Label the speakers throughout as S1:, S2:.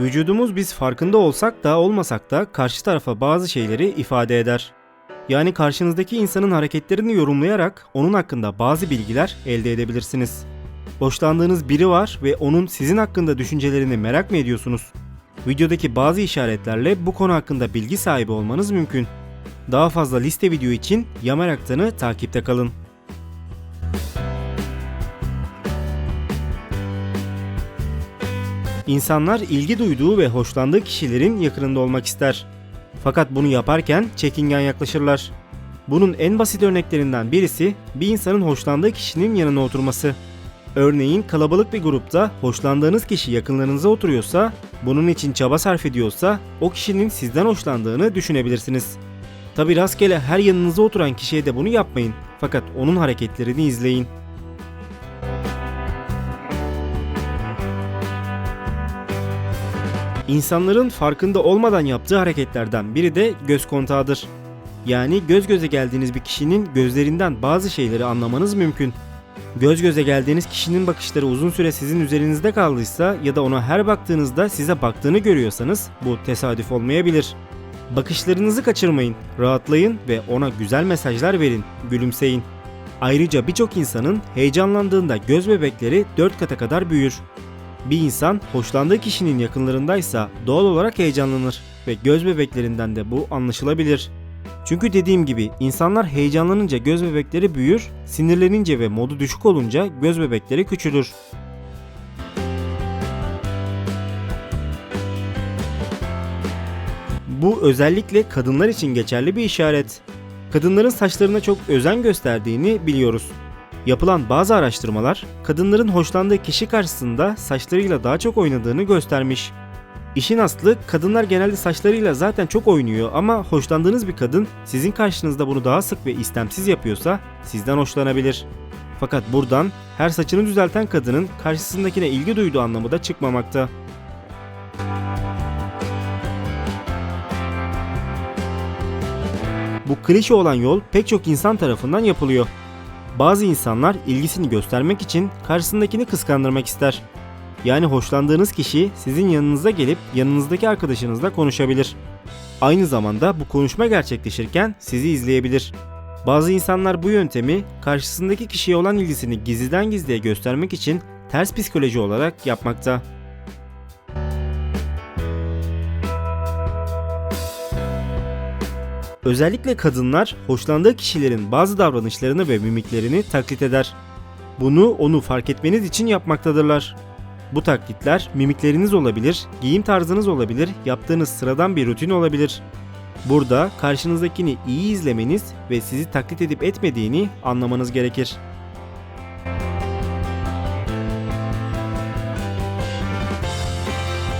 S1: Vücudumuz biz farkında olsak da olmasak da karşı tarafa bazı şeyleri ifade eder. Yani karşınızdaki insanın hareketlerini yorumlayarak onun hakkında bazı bilgiler elde edebilirsiniz. Hoşlandığınız biri var ve onun sizin hakkında düşüncelerini merak mı ediyorsunuz? Videodaki bazı işaretlerle bu konu hakkında bilgi sahibi olmanız mümkün. Daha fazla liste video için Yamer Aktan'ı takipte kalın. İnsanlar ilgi duyduğu ve hoşlandığı kişilerin yakınında olmak ister. Fakat bunu yaparken çekingen yaklaşırlar. Bunun en basit örneklerinden birisi bir insanın hoşlandığı kişinin yanına oturması. Örneğin kalabalık bir grupta hoşlandığınız kişi yakınlarınıza oturuyorsa, bunun için çaba sarf ediyorsa o kişinin sizden hoşlandığını düşünebilirsiniz. Tabi rastgele her yanınıza oturan kişiye de bunu yapmayın. Fakat onun hareketlerini izleyin. İnsanların farkında olmadan yaptığı hareketlerden biri de göz kontağıdır. Yani göz göze geldiğiniz bir kişinin gözlerinden bazı şeyleri anlamanız mümkün. Göz göze geldiğiniz kişinin bakışları uzun süre sizin üzerinizde kaldıysa ya da ona her baktığınızda size baktığını görüyorsanız bu tesadüf olmayabilir. Bakışlarınızı kaçırmayın, rahatlayın ve ona güzel mesajlar verin, gülümseyin. Ayrıca birçok insanın heyecanlandığında göz bebekleri 4 kata kadar büyür. Bir insan hoşlandığı kişinin yakınlarındaysa doğal olarak heyecanlanır ve göz bebeklerinden de bu anlaşılabilir. Çünkü dediğim gibi insanlar heyecanlanınca göz bebekleri büyür, sinirlenince ve modu düşük olunca göz bebekleri küçülür. Bu özellikle kadınlar için geçerli bir işaret. Kadınların saçlarına çok özen gösterdiğini biliyoruz. Yapılan bazı araştırmalar kadınların hoşlandığı kişi karşısında saçlarıyla daha çok oynadığını göstermiş. İşin aslı kadınlar genelde saçlarıyla zaten çok oynuyor ama hoşlandığınız bir kadın sizin karşınızda bunu daha sık ve istemsiz yapıyorsa sizden hoşlanabilir. Fakat buradan her saçını düzelten kadının karşısındakine ilgi duyduğu anlamı da çıkmamakta. Bu klişe olan yol pek çok insan tarafından yapılıyor. Bazı insanlar ilgisini göstermek için karşısındakini kıskandırmak ister. Yani hoşlandığınız kişi sizin yanınıza gelip yanınızdaki arkadaşınızla konuşabilir. Aynı zamanda bu konuşma gerçekleşirken sizi izleyebilir. Bazı insanlar bu yöntemi karşısındaki kişiye olan ilgisini gizliden gizliye göstermek için ters psikoloji olarak yapmakta. Özellikle kadınlar hoşlandığı kişilerin bazı davranışlarını ve mimiklerini taklit eder. Bunu onu fark etmeniz için yapmaktadırlar. Bu taklitler mimikleriniz olabilir, giyim tarzınız olabilir, yaptığınız sıradan bir rutin olabilir. Burada karşınızdakini iyi izlemeniz ve sizi taklit edip etmediğini anlamanız gerekir.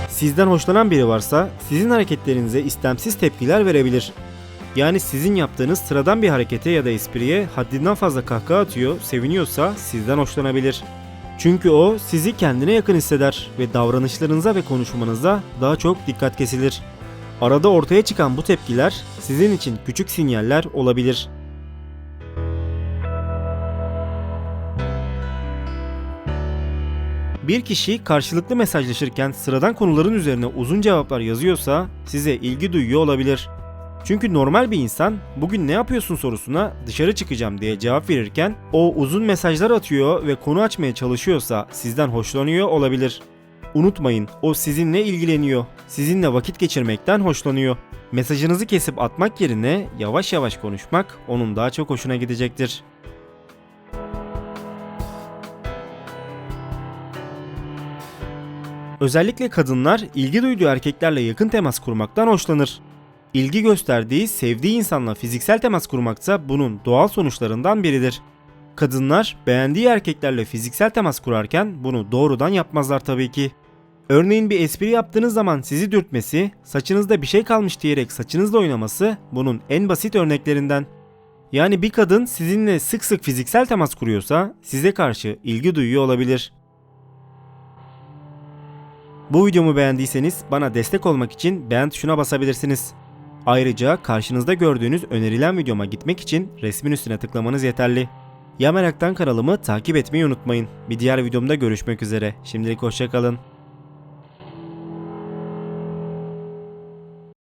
S1: Sizden hoşlanan biri varsa sizin hareketlerinize istemsiz tepkiler verebilir. Yani sizin yaptığınız sıradan bir harekete ya da espriye haddinden fazla kahkaha atıyor, seviniyorsa sizden hoşlanabilir. Çünkü o sizi kendine yakın hisseder ve davranışlarınıza ve konuşmanıza daha çok dikkat kesilir. Arada ortaya çıkan bu tepkiler sizin için küçük sinyaller olabilir. Bir kişi karşılıklı mesajlaşırken sıradan konuların üzerine uzun cevaplar yazıyorsa size ilgi duyuyor olabilir. Çünkü normal bir insan bugün ne yapıyorsun sorusuna dışarı çıkacağım diye cevap verirken o uzun mesajlar atıyor ve konu açmaya çalışıyorsa sizden hoşlanıyor olabilir. Unutmayın o sizinle ilgileniyor. Sizinle vakit geçirmekten hoşlanıyor. Mesajınızı kesip atmak yerine yavaş yavaş konuşmak onun daha çok hoşuna gidecektir. Özellikle kadınlar ilgi duyduğu erkeklerle yakın temas kurmaktan hoşlanır. İlgi gösterdiği, sevdiği insanla fiziksel temas kurmaksa bunun doğal sonuçlarından biridir. Kadınlar beğendiği erkeklerle fiziksel temas kurarken bunu doğrudan yapmazlar tabii ki. Örneğin bir espri yaptığınız zaman sizi dürtmesi, saçınızda bir şey kalmış diyerek saçınızla oynaması bunun en basit örneklerinden. Yani bir kadın sizinle sık sık fiziksel temas kuruyorsa size karşı ilgi duyuyor olabilir. Bu videomu beğendiyseniz bana destek olmak için beğen tuşuna basabilirsiniz. Ayrıca karşınızda gördüğünüz önerilen videoma gitmek için resmin üstüne tıklamanız yeterli. Ya Merak'tan kanalımı takip etmeyi unutmayın. Bir diğer videomda görüşmek üzere. Şimdilik hoşçakalın.